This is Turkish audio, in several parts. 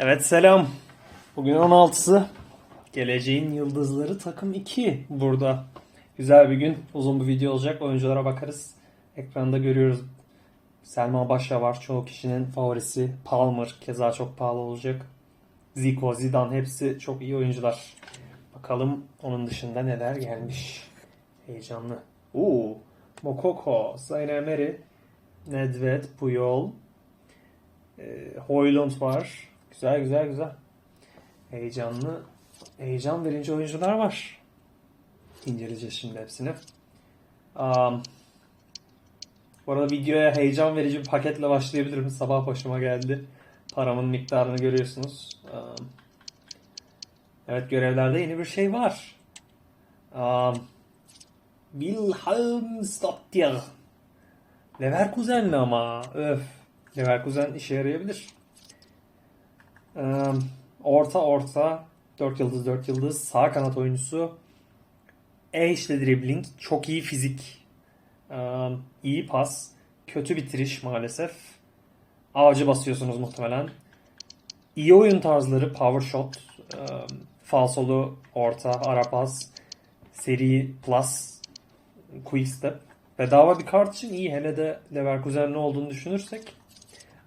Evet selam. Bugün 16'sı. Geleceğin Yıldızları takım 2 burada. Güzel bir gün. Uzun bir video olacak. Oyunculara bakarız. Ekranda görüyoruz. Selma Başa var. Çoğu kişinin favorisi. Palmer. Keza çok pahalı olacak. Zico, Zidane hepsi çok iyi oyuncular. Bakalım onun dışında neler gelmiş. Heyecanlı. Oo, Mokoko, Zayn Emery, Nedved, Puyol, e, Hoylund var. Güzel güzel güzel. Heyecanlı, heyecan verici oyuncular var. İnceleyeceğiz şimdi hepsini. Um, bu arada videoya heyecan verici bir paketle başlayabilirim. Sabah başıma geldi. Paramın miktarını görüyorsunuz. Um, evet görevlerde yeni bir şey var. Um, Wilhelm Stoptier. Leverkusen'li ama. Öf. Leverkusen işe yarayabilir. Orta orta 4 yıldız 4 yıldız sağ kanat oyuncusu. E işte dribbling. Çok iyi fizik. İyi pas. Kötü bitiriş maalesef. Ağacı basıyorsunuz muhtemelen. İyi oyun tarzları power shot. Falsolu orta ara pas. Seri plus. Quick step. Bedava bir kart için iyi. Hele de Leverkusen'li olduğunu düşünürsek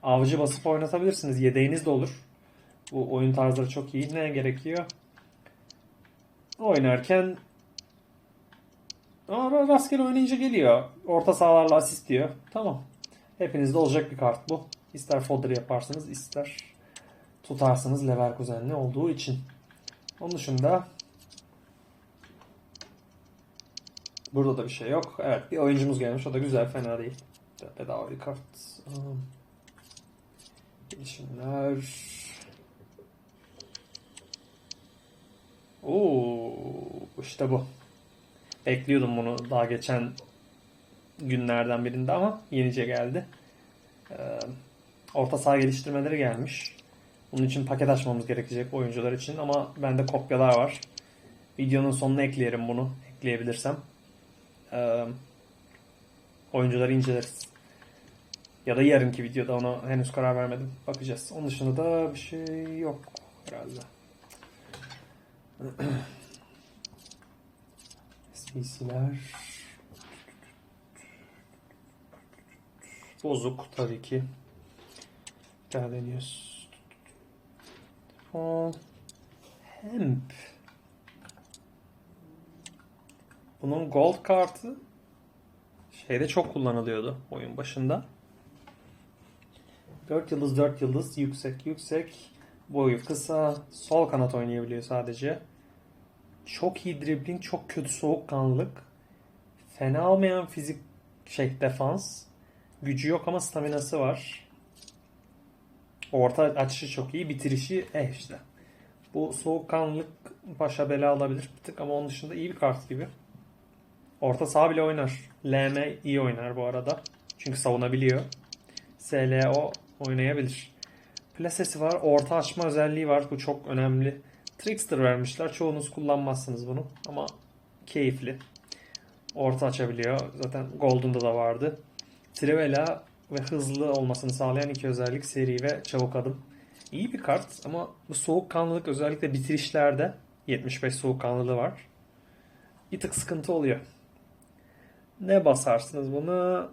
avcı basıp oynatabilirsiniz. Yedeğiniz de olur. Bu oyun tarzları çok iyi. Ne gerekiyor? Oynarken Aa, rastgele oynayınca geliyor. Orta sahalarla asist diyor. Tamam. Hepinizde olacak bir kart bu. İster fodder yaparsınız, ister tutarsınız Leverkusen'li olduğu için. Onun dışında Burada da bir şey yok. Evet bir oyuncumuz gelmiş. O da güzel. Fena değil. Bedava bir kart. Gelişimler. Oo, işte bu. Bekliyordum bunu daha geçen günlerden birinde ama yenice geldi. Ee, orta saha geliştirmeleri gelmiş. Bunun için paket açmamız gerekecek oyuncular için ama bende kopyalar var. Videonun sonuna ekleyelim bunu. Ekleyebilirsem. Ee, oyuncuları inceleriz. Ya da yarınki videoda ona henüz karar vermedim. Bakacağız. Onun dışında da bir şey yok herhalde. SPC'ler Bozuk tabii ki. Gel deniyoruz. Hemp. Bunun gold kartı şeyde çok kullanılıyordu oyun başında. 4 yıldız 4 yıldız yüksek yüksek boyu kısa sol kanat oynayabiliyor sadece. Çok iyi dribbling, çok kötü soğukkanlılık. Fena olmayan fizik şey defans. Gücü yok ama staminası var. Orta açışı çok iyi, bitirişi eh işte. Bu soğukkanlılık başa bela alabilir bir tık ama onun dışında iyi bir kart gibi. Orta saha bile oynar. LM iyi oynar bu arada. Çünkü savunabiliyor. SLO oynayabilir. Plasesi var. Orta açma özelliği var. Bu çok önemli. Trickster vermişler. Çoğunuz kullanmazsınız bunu. Ama keyifli. Orta açabiliyor. Zaten Golden'da da vardı. Trivela ve hızlı olmasını sağlayan iki özellik seri ve çabuk adım. İyi bir kart ama bu soğukkanlılık özellikle bitirişlerde 75 soğukkanlılığı var. Bir tık sıkıntı oluyor. Ne basarsınız bunu?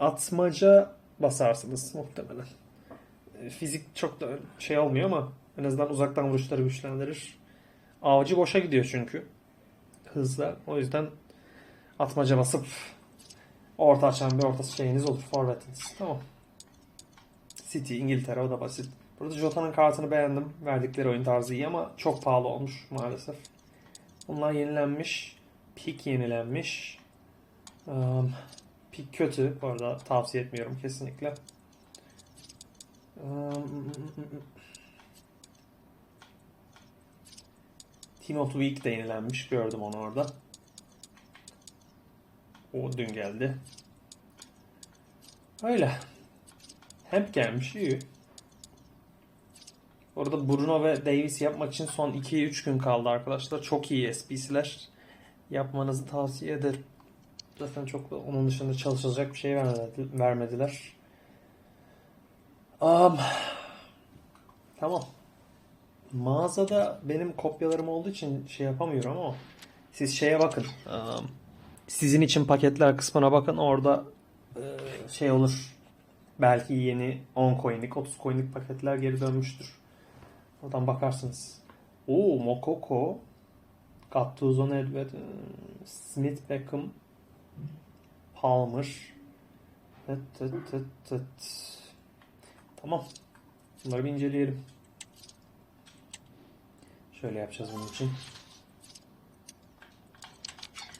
Atmaca basarsınız muhtemelen. Fizik çok da şey olmuyor ama en azından uzaktan vuruşları güçlendirir. Avcı boşa gidiyor çünkü. Hızla. O yüzden atmaca basıp orta açan bir orta şeyiniz olur. Forvetiniz. Tamam. City, İngiltere o da basit. Burada Jota'nın kartını beğendim. Verdikleri oyun tarzı iyi ama çok pahalı olmuş maalesef. Bunlar yenilenmiş. Pik yenilenmiş. Um, pik kötü. Bu arada tavsiye etmiyorum kesinlikle. Um, Timothy Week de yenilenmiş. Gördüm onu orada. O dün geldi. Öyle. Hemp gelmiş. iyi. Orada Bruno ve Davis yapmak için son 2-3 gün kaldı arkadaşlar. Çok iyi SPC'ler. Yapmanızı tavsiye ederim. Zaten çok da onun dışında çalışacak bir şey vermedi- vermediler. Um, tamam. Mağazada benim kopyalarım olduğu için şey yapamıyorum ama siz şeye bakın. Sizin için paketler kısmına bakın. Orada e, şey olur. Belki yeni 10 coin'lik, 30 coin'lik paketler geri dönmüştür. Oradan bakarsınız. Oo, Mokoko. Gattuso, Nedved, e, Smith, Beckham, Palmer. Tıt tıt tıt tıt. Tamam. Bunları bir inceleyelim. Şöyle yapacağız bunun için.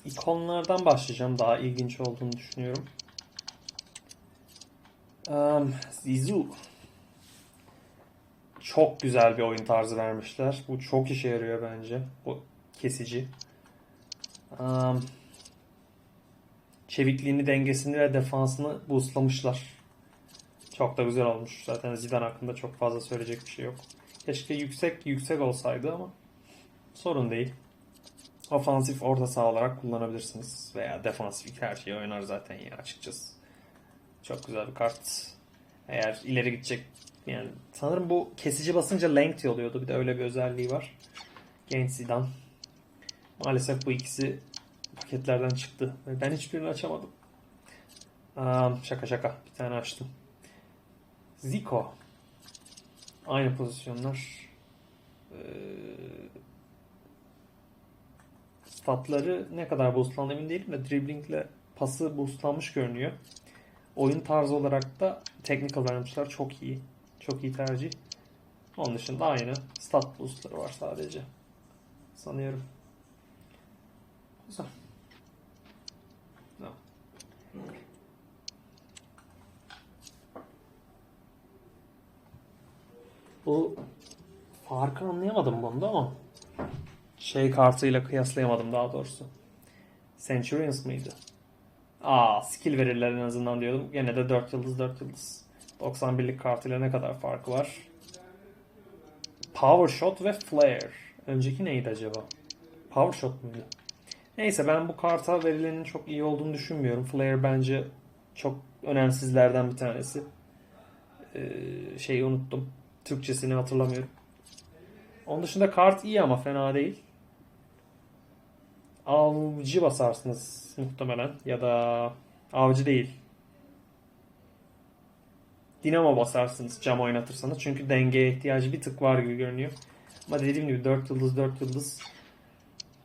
İkonlardan başlayacağım. Daha ilginç olduğunu düşünüyorum. Um, Zizou. Çok güzel bir oyun tarzı vermişler. Bu çok işe yarıyor bence. Bu kesici. Um, çevikliğini, dengesini ve defansını boostlamışlar. Çok da güzel olmuş. Zaten Zidane hakkında çok fazla söyleyecek bir şey yok. Keşke yüksek yüksek olsaydı ama sorun değil. Ofansif orta saha olarak kullanabilirsiniz. Veya defansif her şeyi oynar zaten ya açıkçası. Çok güzel bir kart. Eğer ileri gidecek yani sanırım bu kesici basınca length oluyordu. Bir de öyle bir özelliği var. Genç Zidane. Maalesef bu ikisi paketlerden çıktı. Ben hiçbirini açamadım. Aa, şaka şaka. Bir tane açtım. Zico. Aynı pozisyonlar. Ee, statları ne kadar boostlandı emin değilim de driblingle pası boostlanmış görünüyor. Oyun tarzı olarak da technical vermişler. Çok iyi. Çok iyi tercih. Onun dışında aynı. Stat boostları var sadece. Sanıyorum. Güzel. Tamam. Bu farkı anlayamadım bunda ama şey kartıyla kıyaslayamadım daha doğrusu. Centurions mıydı? Aa skill verirler en azından diyordum. Gene de 4 yıldız 4 yıldız. 91'lik kartıyla ne kadar farkı var? Power Shot ve Flare. Önceki neydi acaba? Power Shot muydu? Neyse ben bu karta verilenin çok iyi olduğunu düşünmüyorum. Flare bence çok önemsizlerden bir tanesi. Ee, şeyi unuttum. Türkçesini hatırlamıyorum. Onun dışında kart iyi ama fena değil. Avcı basarsınız muhtemelen ya da avcı değil. Dinamo basarsınız cam oynatırsanız. Çünkü dengeye ihtiyacı bir tık var gibi görünüyor. Ama dediğim gibi 4 yıldız 4 yıldız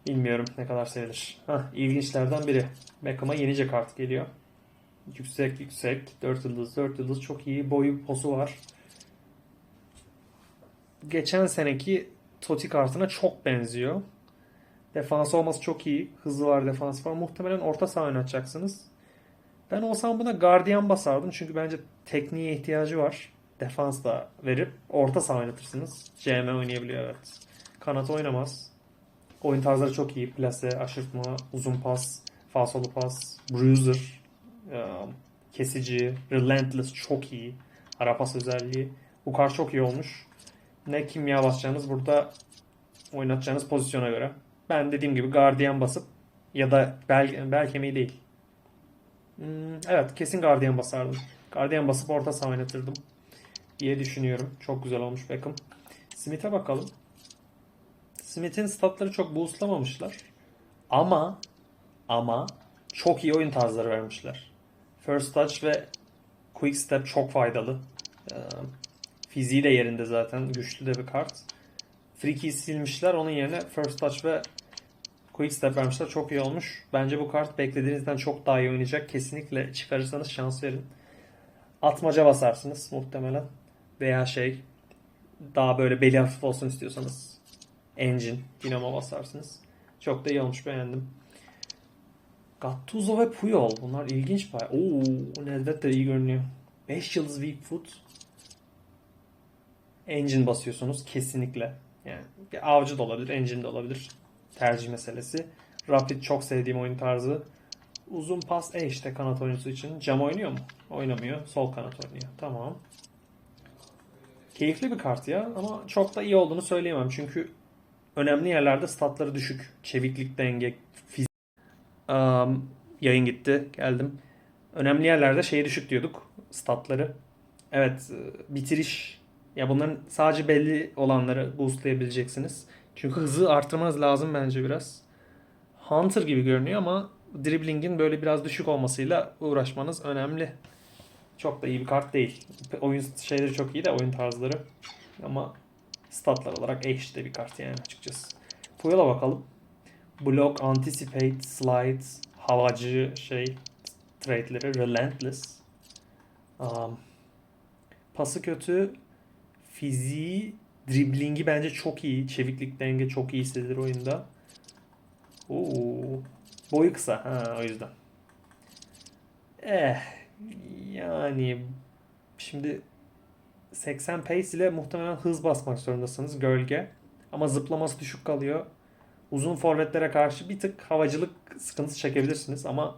bilmiyorum ne kadar sayılır. Hah, ilginçlerden biri. Beckham'a yenice kart geliyor. Yüksek yüksek 4 yıldız 4 yıldız çok iyi boyu posu var. Geçen seneki Totti kartına çok benziyor. Defans olması çok iyi. Hızı var, defans var. Muhtemelen orta saha oynatacaksınız. Ben olsam buna gardiyan basardım. Çünkü bence tekniğe ihtiyacı var. Defans da verip orta saha oynatırsınız. CM oynayabiliyor evet. Kanat oynamaz. Oyun tarzları çok iyi. Plase, aşırtma, uzun pas, falsolu pas, bruiser, kesici, relentless çok iyi. Ara pas özelliği. Bu kart çok iyi olmuş. Ne kimya basacağınız burada oynatacağınız pozisyona göre. Ben dediğim gibi gardiyan basıp ya da bel, bel kemiği değil. Hmm, evet kesin gardiyan basardım. Gardiyan basıp orta saha oynatırdım diye düşünüyorum. Çok güzel olmuş Beckham. Smith'e bakalım. Smith'in statları çok boostlamamışlar. Ama ama çok iyi oyun tarzları vermişler. First touch ve quick step çok faydalı. Fiziği de yerinde zaten. Güçlü de bir kart. Free key silmişler. Onun yerine first touch ve quick step vermişler. Çok iyi olmuş. Bence bu kart beklediğinizden çok daha iyi oynayacak. Kesinlikle çıkarırsanız şans verin. Atmaca basarsınız muhtemelen. Veya şey daha böyle beli hafif olsun istiyorsanız engine, dinamo basarsınız. Çok da iyi olmuş beğendim. Gattuso ve Puyol. Bunlar ilginç baya. Oo, Nedved de iyi görünüyor. 5 yıldız weak foot. Engine basıyorsunuz kesinlikle. Yani avcı da olabilir, engine de olabilir. Tercih meselesi. Rapid çok sevdiğim oyun tarzı. Uzun pas e işte kanat oyuncusu için. Cam oynuyor mu? Oynamıyor. Sol kanat oynuyor. Tamam. Keyifli bir kart ya ama çok da iyi olduğunu söyleyemem. Çünkü önemli yerlerde statları düşük. Çeviklik, denge, fizik. Um, yayın gitti. Geldim. Önemli yerlerde şeyi düşük diyorduk. Statları. Evet. e, Bitiriş Ya bunların sadece belli olanları boostlayabileceksiniz. Çünkü hızı artırmanız lazım bence biraz. Hunter gibi görünüyor ama dribbling'in böyle biraz düşük olmasıyla uğraşmanız önemli. Çok da iyi bir kart değil. Oyun şeyleri çok iyi de oyun tarzları. Ama statlar olarak eşit bir kart yani açıkçası. Puyol'a bakalım. Block, Anticipate, Slide, havacı şey trade'leri, Relentless. Um, pası kötü. Fiziği, driblingi bence çok iyi. Çeviklik denge çok iyi hissedilir oyunda. Oo. Boyu kısa. Ha, o yüzden. Eh. Yani şimdi 80 pace ile muhtemelen hız basmak zorundasınız gölge. Ama zıplaması düşük kalıyor. Uzun forvetlere karşı bir tık havacılık sıkıntısı çekebilirsiniz ama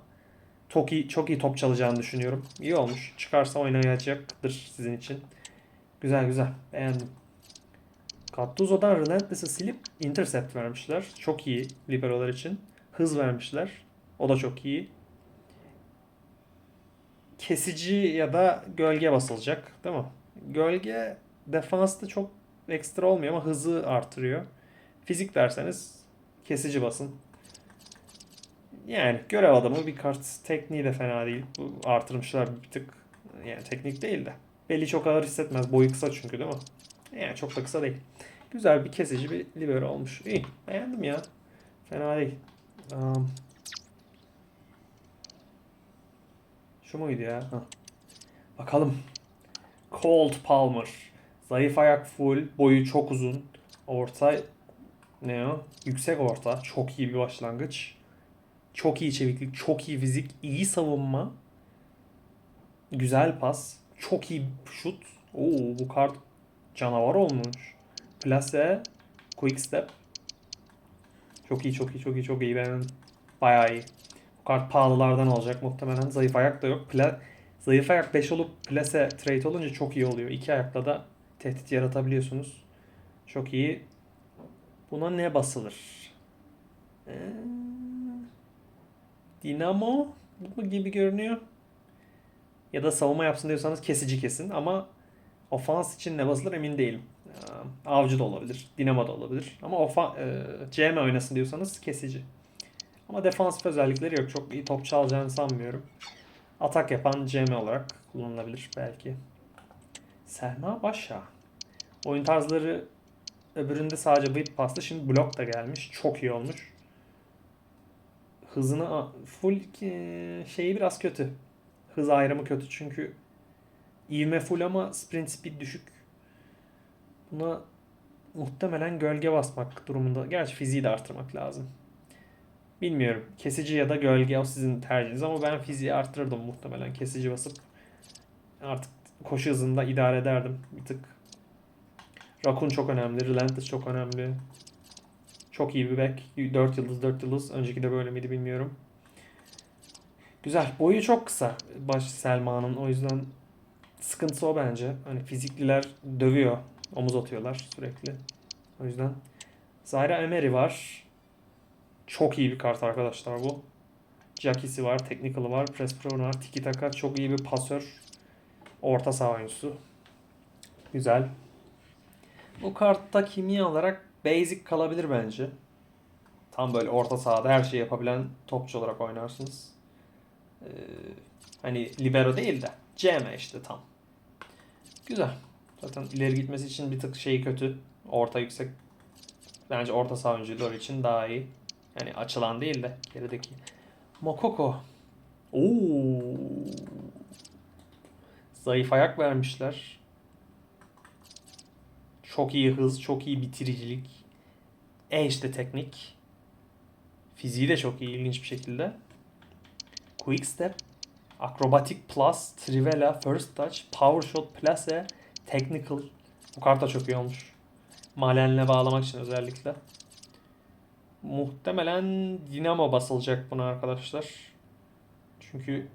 çok iyi, çok iyi top çalacağını düşünüyorum. İyi olmuş. Çıkarsa oynayacaktır sizin için. Güzel güzel. Beğendim. Gattuso'dan Relentless'ı silip intercept vermişler. Çok iyi liberolar için. Hız vermişler. O da çok iyi. Kesici ya da gölge basılacak değil mi? Gölge defansta çok ekstra olmuyor ama hızı artırıyor. Fizik derseniz kesici basın. Yani görev adamı bir kart tekniği de fena değil. Bu artırmışlar bir tık. Yani teknik değil de. Belli çok ağır hissetmez. Boyu kısa çünkü değil mi? Yani çok da kısa değil. Güzel bir kesici bir libero olmuş. İyi. Beğendim ya. Fena değil. Um, şu muydu ya? Hah. Bakalım. Cold Palmer. Zayıf ayak full. Boyu çok uzun. Orta ne o? Yüksek orta. Çok iyi bir başlangıç. Çok iyi çeviklik, çok iyi fizik, iyi savunma. Güzel pas. Çok iyi şut. Oo bu kart canavar olmuş. Plase, quick step. Çok iyi, çok iyi, çok iyi, çok iyi. Ben bayağı iyi. Bu kart pahalılardan olacak muhtemelen. Zayıf ayak da yok. Pla Zayıf ayak 5 olup plase trade olunca çok iyi oluyor. İki ayakla da tehdit yaratabiliyorsunuz. Çok iyi. Buna ne basılır? Ee, Dinamo gibi görünüyor. Ya da savunma yapsın diyorsanız kesici kesin ama ofans için ne basılır emin değilim. Ee, Avcı da olabilir, Dinamo da olabilir. Ama ofa, e, CM oynasın diyorsanız kesici. Ama defansif özellikleri yok. Çok iyi top çalacağını sanmıyorum. Atak yapan CM olarak kullanılabilir belki. Selma Başa. Oyun tarzları öbüründe sadece whip pastı. Şimdi blok da gelmiş. Çok iyi olmuş. Hızını full e, şeyi biraz kötü. Hız ayrımı kötü çünkü ivme full ama sprint speed düşük. Buna muhtemelen gölge basmak durumunda. Gerçi fiziği de artırmak lazım. Bilmiyorum. Kesici ya da gölge o sizin tercihiniz ama ben fiziği arttırırdım muhtemelen. Kesici basıp artık koşu hızında idare ederdim bir tık. Rakun çok önemli. Relentless çok önemli. Çok iyi bir back. 4 yıldız 4 yıldız. Önceki de böyle miydi bilmiyorum. Güzel. Boyu çok kısa. Baş Selma'nın. O yüzden sıkıntısı o bence. Hani fizikliler dövüyor. Omuz atıyorlar sürekli. O yüzden. Zaira Emery var. Çok iyi bir kart arkadaşlar bu. Jackie'si var, Technical'ı var, Press Pro var, Tiki Taka çok iyi bir pasör. Orta saha oyuncusu. Güzel. Bu kartta kimya olarak basic kalabilir bence. Tam böyle orta sahada her şeyi yapabilen topçu olarak oynarsınız. Ee, hani libero değil de CM işte tam. Güzel. Zaten ileri gitmesi için bir tık şeyi kötü. Orta yüksek. Bence orta saha oyuncuları için daha iyi. Yani açılan değil de gerideki. Mokoko. Oo. Zayıf ayak vermişler. Çok iyi hız, çok iyi bitiricilik. E işte teknik. Fiziği de çok iyi ilginç bir şekilde. Quick step, acrobatic plus, trivela, first touch, power shot, plase, technical. Bu kart da çok iyi olmuş. Malenle bağlamak için özellikle. Muhtemelen Dinamo basılacak buna arkadaşlar. Çünkü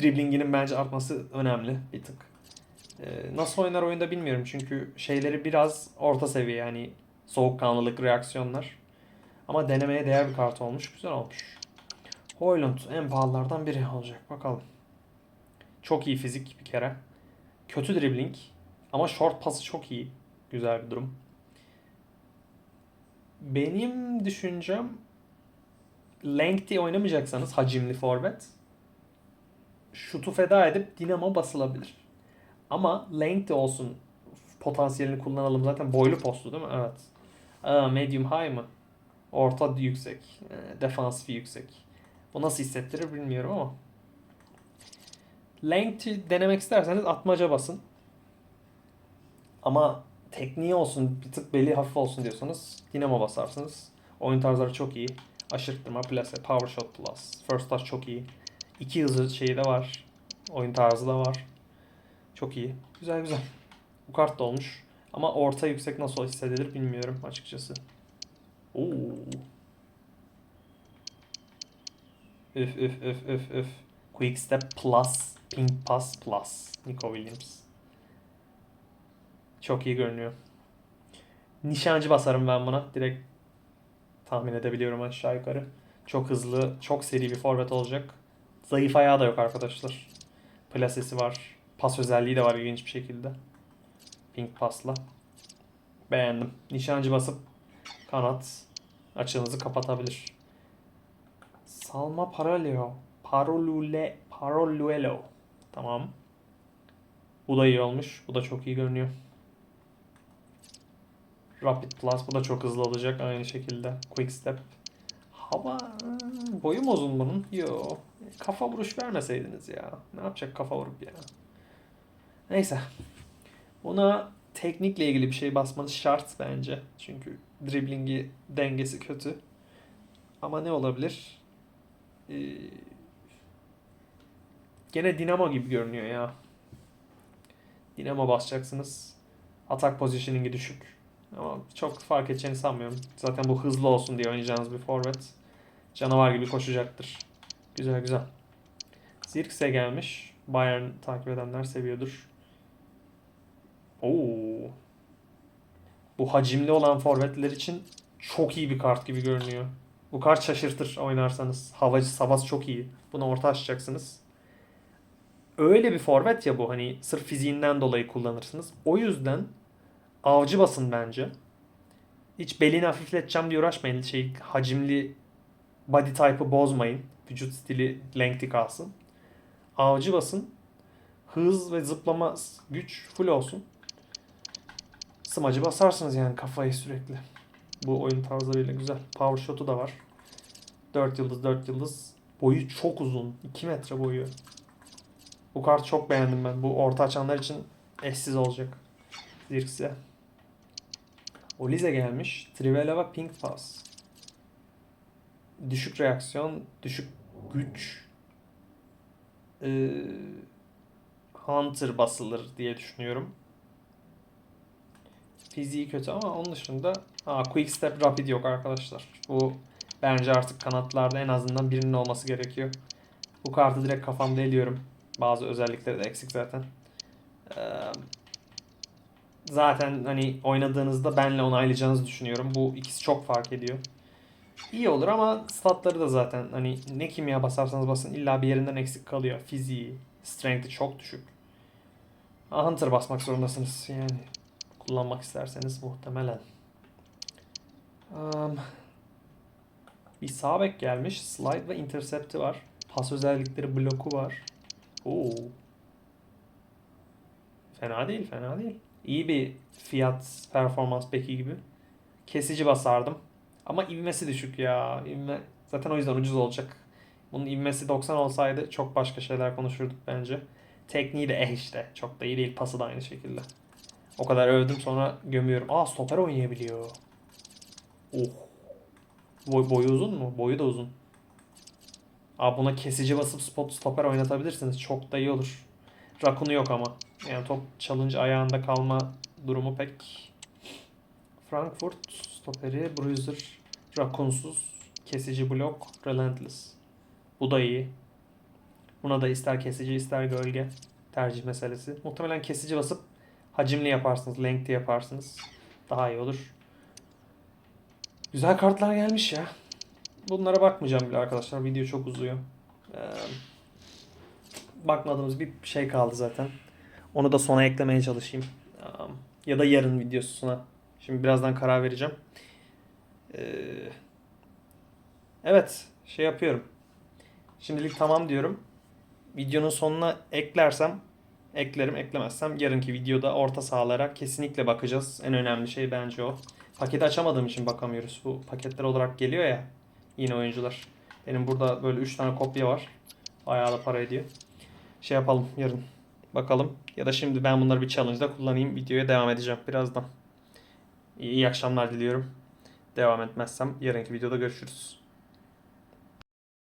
driblinginin bence artması önemli bir tık. Ee, nasıl oynar oyunda bilmiyorum çünkü şeyleri biraz orta seviye yani soğukkanlılık, reaksiyonlar. Ama denemeye değer bir kart olmuş. Güzel olmuş. Hoylund en pahalılardan biri olacak. Bakalım. Çok iyi fizik bir kere. Kötü dribbling. Ama short pası çok iyi. Güzel bir durum. Benim düşüncem lengthy oynamayacaksanız hacimli forvet şutu feda edip dinamo basılabilir. Ama lengthy olsun potansiyelini kullanalım. Zaten boylu postu değil mi? Evet. Aa, medium high mı? Orta yüksek. E, Defansif yüksek. Bu nasıl hissettirir bilmiyorum ama. Length'i denemek isterseniz atmaca basın. Ama tekniği olsun, bir tık beli hafif olsun diyorsanız dinamo basarsınız. Oyun tarzları çok iyi. Aşırttırma, plase, power shot plus. First touch çok iyi. İki hızı şeyi de var. Oyun tarzı da var. Çok iyi. Güzel güzel. Bu kart da olmuş. Ama orta yüksek nasıl hissedilir bilmiyorum açıkçası. Oo. Üf üf üf üf üf. Quick Step Plus. Pink Pass Plus. Nico Williams. Çok iyi görünüyor. Nişancı basarım ben buna. Direkt tahmin edebiliyorum aşağı yukarı. Çok hızlı, çok seri bir forvet olacak. Zayıf ayağı da yok arkadaşlar. Plasesi var. Pas özelliği de var ilginç bir şekilde. Pink pasla. Beğendim. Nişancı basıp kanat açığınızı kapatabilir. Salma Paraleo. Parolule, Paroluelo. Tamam. Bu da iyi olmuş. Bu da çok iyi görünüyor. Rapid Plus. Bu da çok hızlı olacak aynı şekilde. Quick Step. Hava... hmm, Boyu mu uzun bunun? Yo. Kafa vuruş vermeseydiniz ya. Ne yapacak kafa vurup ya. Neyse. Buna teknikle ilgili bir şey basmanız şart bence. Çünkü driblingi dengesi kötü. Ama ne olabilir? Ee, gene Dinamo gibi görünüyor ya. Dinamo basacaksınız. Atak positioning'i düşük. Ama çok fark edeceğini sanmıyorum. Zaten bu hızlı olsun diye oynayacağınız bir forvet. Canavar gibi koşacaktır. Güzel güzel. Zirkse gelmiş. Bayern takip edenler seviyordur. Oo. Bu hacimli olan forvetler için çok iyi bir kart gibi görünüyor. Bu kart şaşırtır oynarsanız. Havacı savas çok iyi. Buna orta açacaksınız. Öyle bir forvet ya bu hani sırf fiziğinden dolayı kullanırsınız. O yüzden avcı basın bence. Hiç belini hafifleteceğim diye uğraşmayın. Şey hacimli body type'ı bozmayın. Vücut stili lengthy kalsın. Avcı basın. Hız ve zıplama güç full olsun. Smacı basarsınız yani kafayı sürekli. Bu oyun tarzlarıyla güzel. Power shot'u da var. 4 yıldız 4 yıldız. Boyu çok uzun. 2 metre boyu. Bu kartı çok beğendim ben. Bu orta açanlar için eşsiz olacak. Zirkse. Olize gelmiş. Trivelava Pink Pass. Düşük reaksiyon, düşük güç. Ee, Hunter basılır diye düşünüyorum. Fiziği kötü ama onun dışında ha, Quick Step Rapid yok arkadaşlar. Bu bence artık kanatlarda en azından birinin olması gerekiyor. Bu kartı direkt kafamda eliyorum. Bazı özellikleri de eksik zaten. Ee, zaten hani oynadığınızda benle onaylayacağınızı düşünüyorum. Bu ikisi çok fark ediyor. İyi olur ama statları da zaten hani ne kimya basarsanız basın illa bir yerinden eksik kalıyor. Fiziği, strength'i çok düşük. Hunter basmak zorundasınız yani. Kullanmak isterseniz muhtemelen. Um, bir sağ bek gelmiş. Slide ve intercept'i var. Pas özellikleri bloku var. Oo. Fena değil, fena değil. İyi bir fiyat performans beki gibi. Kesici basardım. Ama ivmesi düşük ya. İvme zaten o yüzden ucuz olacak. Bunun ivmesi 90 olsaydı çok başka şeyler konuşurduk bence. Tekniği de eh işte. Çok da iyi değil. Pası da aynı şekilde. O kadar övdüm sonra gömüyorum. Aa stoper oynayabiliyor. Oh. Boy, boyu uzun mu? Boyu da uzun. Aa buna kesici basıp spot stoper oynatabilirsiniz. Çok da iyi olur. Rakunu yok ama. Yani top çalınca ayağında kalma durumu pek. Frankfurt stoperi Bruiser rakunsuz kesici blok relentless. Bu da iyi. Buna da ister kesici ister gölge tercih meselesi. Muhtemelen kesici basıp hacimli yaparsınız, lengthy yaparsınız. Daha iyi olur. Güzel kartlar gelmiş ya. Bunlara bakmayacağım bile arkadaşlar. Video çok uzuyor. Ee, bakmadığımız bir şey kaldı zaten. Onu da sona eklemeye çalışayım. Ya da yarın videosuna. Şimdi birazdan karar vereceğim. Ee, evet, şey yapıyorum. Şimdilik tamam diyorum. Videonun sonuna eklersem eklerim, eklemezsem yarınki videoda orta sahalara kesinlikle bakacağız. En önemli şey bence o. Paketi açamadığım için bakamıyoruz. Bu paketler olarak geliyor ya yine oyuncular. Benim burada böyle 3 tane kopya var. Bayağı da para ediyor. Şey yapalım yarın. Bakalım. Ya da şimdi ben bunları bir challenge'da kullanayım. Videoya devam edeceğim birazdan. İyi, iyi akşamlar diliyorum. Devam etmezsem yarınki videoda görüşürüz.